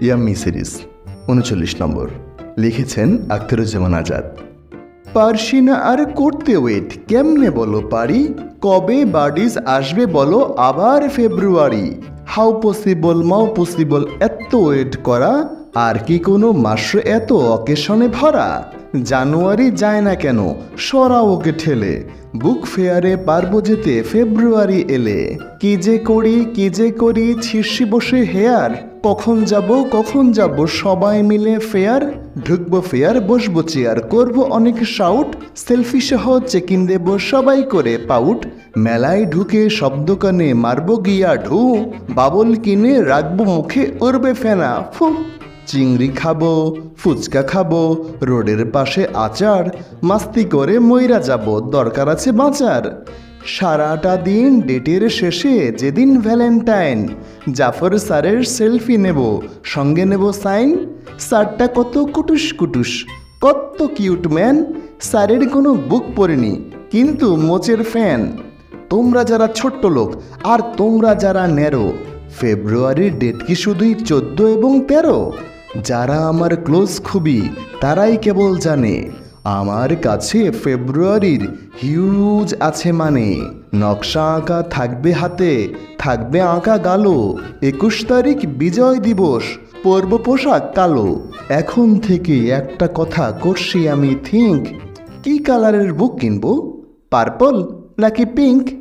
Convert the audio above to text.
Yummy series, উনচল্লিশ নম্বর। লিখেছেন আখতারুজ্জামান আজাদ। পারছি না আর করতে ওয়েট কেমনে বলো পারি? কবে বার্ডিজ আসবে বলো আবার ফেব্রুয়ারি? হাউ পসিবল মাও পসিবল এত ওয়েট করা? আর কি কোনো মাস এত অকেশনে ভরা? জানুয়ারি যায় না কেন? সরা ওকে ঠেলে। বুক ফেয়ারে পারব যেতে, ফেব্রুয়ারি এলে। কি যে করি, কি যে করি ছির্ষি বসে হেয়ার কখন যাব কখন যাব, সবাই মিলে ফেয়ার ঢুকবো ফেয়ার বসবো চেয়ার করব অনেক শাউট সেলফি সহ চেক ইন দেব সবাই করে পাউট মেলায় ঢুকে সব দোকানে মারবো গিয়া ঢু, বাবল কিনে রাখব মুখে উড়বে ফেনা, ফু, চিংড়ি খাব, ফুচকা খাব, রোডের পাশে আচার, মাস্তি করে ময়রা যাব, দরকার আছে বাঁচার সারাটা দিন ডেটের শেষে যেদিন ভ্যালেন্টাইন, জাফর স্যারের সেলফি নেব, সঙ্গে নেব সাইন। স্যারটা কত কুটুস কুটুস, কত কিউট ম্যান। স্যারের কোনো বুক পড়েনি, কিন্তু মোচের ফ্যান। তোমরা যারা ছোট্ট লোক, আর তোমরা যারা ন্যারো, ফেব্রুয়ারির ডেট কি শুধুই চোদ্দ এবং তেরো? যারা আমার ক্লোজ খুবই, তারাই কেবল জানে। আমার কাছে ফেব্রুয়ারির হিউজ আছে মানে। নকশা আঁকা থাকবে হাতে, থাকবে আঁকা গালো। একুশ তারিখ বিজয় দিবস, পর্ব পোশাক কালো। এখন থেকে একটা কথা করছি আমি, থিঙ্ক। কি কালারের বুক কিনবো? পার্পল নাকি পিঙ্ক?